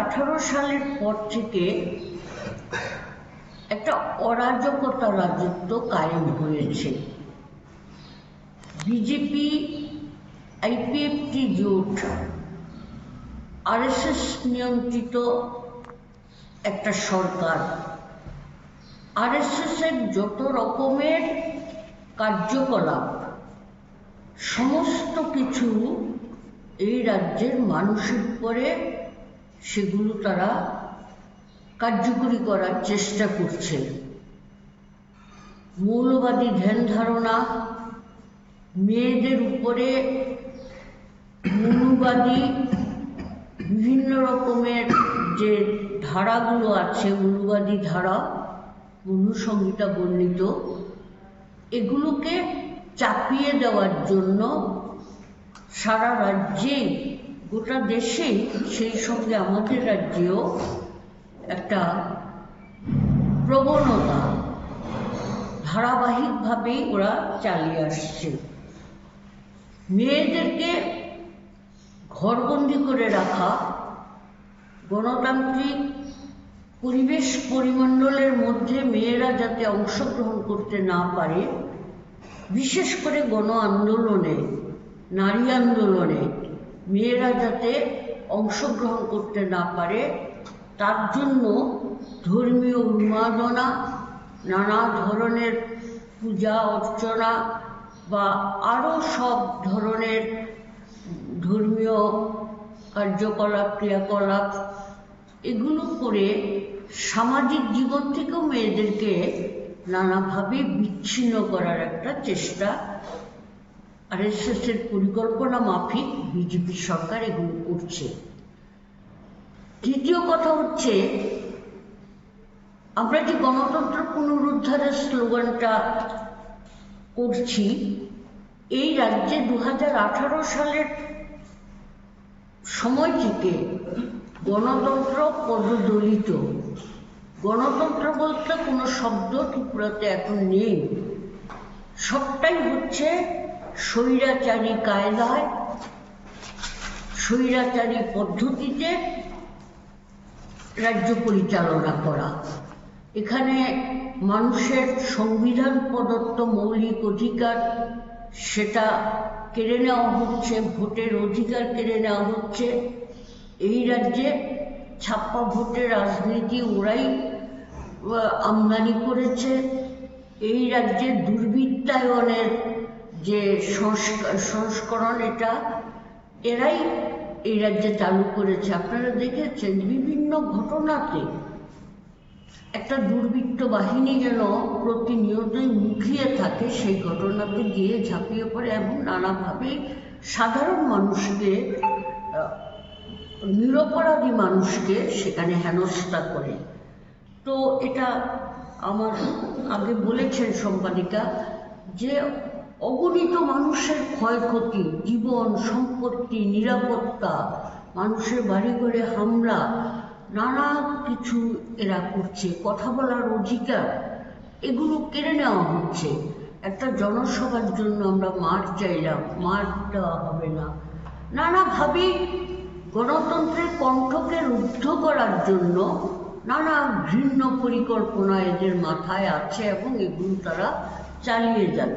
আঠারো সালের পর থেকে একটা অরাজকতা রাজত্ব কায়েম হয়েছে। বিজেপি আইপিএফটি জোট আরএসএস নিয়ন্ত্রিত একটা সরকার। আরএসএস এর যত রকমের কার্যকলাপ, সমস্ত কিছু এই রাজ্যের মানুষের উপরে সেগুলো তারা কার্যকরী করার চেষ্টা করছে। মৌলবাদী ধ্যান ধারণা মেয়েদের উপরে মনুবাদী বিভিন্ন রকমের যে ধারাগুলো আছে মনুবাদী ধারা মনুসংহিতা বর্ণিত, এগুলোকে চাপিয়ে দেওয়ার জন্য সারা রাজ্যে গোটা দেশেই সেই সঙ্গে আমাদের রাজ্যেও একটা প্রবণতা ধারাবাহিকভাবেই ওরা চালিয়ে আসছে। মেয়েদেরকে ঘরবন্দি করে রাখা, গণতান্ত্রিক পরিবেশ পরিমণ্ডলের মধ্যে মেয়েরা যাতে অংশগ্রহণ করতে না পারে, বিশেষ করে গণ আন্দোলনে, নারী আন্দোলনে মেয়েরা যাতে অংশগ্রহণ করতে না পারে, তার জন্য ধর্মীয় উন্মাদনা, নানা ধরনের পূজা অর্চনা বা আরও সব ধরনের ধর্মীয় কার্যকলাপ, ক্রিয়াকলাপ, এগুলো করে সামাজিক জীবন থেকেও মেয়েদেরকে নানাভাবে বিচ্ছিন্ন করার একটা চেষ্টা আরএসএস এর পরিকল্পনা মাফিক বিজেপি সরকার এগুলো করছে। তৃতীয় কথা হচ্ছে, আমরা যে গণতন্ত্র পুনরুদ্ধারের স্লোগানটা করছি, এই রাজ্যে দু সালের সময় থেকে গণতন্ত্র পদদলিত। গণতন্ত্র বলতে কোনো শব্দ ত্রিপুরাতে এখন নেই। সবটাই হচ্ছে স্বৈরাচারী কায়দায়, স্বৈরাচারী পদ্ধতিতে রাজ্য পরিচালনা করা। এখানে মানুষের সংবিধান প্রদত্ত মৌলিক অধিকার, সেটা কেড়ে নেওয়া হচ্ছে, ভোটের অধিকার কেড়ে নেওয়া হচ্ছে। এই রাজ্যে ছাপ্পা ভোটের রাজনীতি ওরাই আমদানি করেছে। এই রাজ্যে দুর্বৃত্তায়নের যে সংস্কার সংস্করণ এটা, এরাই এই রাজ্যে চালু করেছে। আপনারা দেখেছেন বিভিন্ন ঘটনাতে একটা দুর্বৃত্ত বাহিনী যেন প্রতিনিয়তই মুখিয়ে থাকে, সেই ঘটনাতে গিয়ে ঝাঁপিয়ে পড়ে এবং নানাভাবে সাধারণ মানুষকে নিরপরাধী মানুষকে সেখানে হেনস্থা করে। তো এটা আমার আগে বলেছেন সম্পাদিকা যে অগণিত মানুষের ক্ষয়ক্ষতি, জীবন, সম্পত্তি, নিরাপত্তা, মানুষের বাড়ি ঘরে হামলা, নানা কিছু এরা করছে, কথা বলার অধিকার, এগুলো কেড়ে নেওয়া হচ্ছে। একটা জনসভার জন্য আমরা মাঠ চাইলাম মাঠ দেওয়া হবে না। নানাভাবেই গণতন্ত্রের কণ্ঠকে রুদ্ধ করার জন্য নানা ঘৃণ্য পরিকল্পনা এদের মাথায় আছে এবং এগুলো তারা চালিয়ে যাচ্ছে।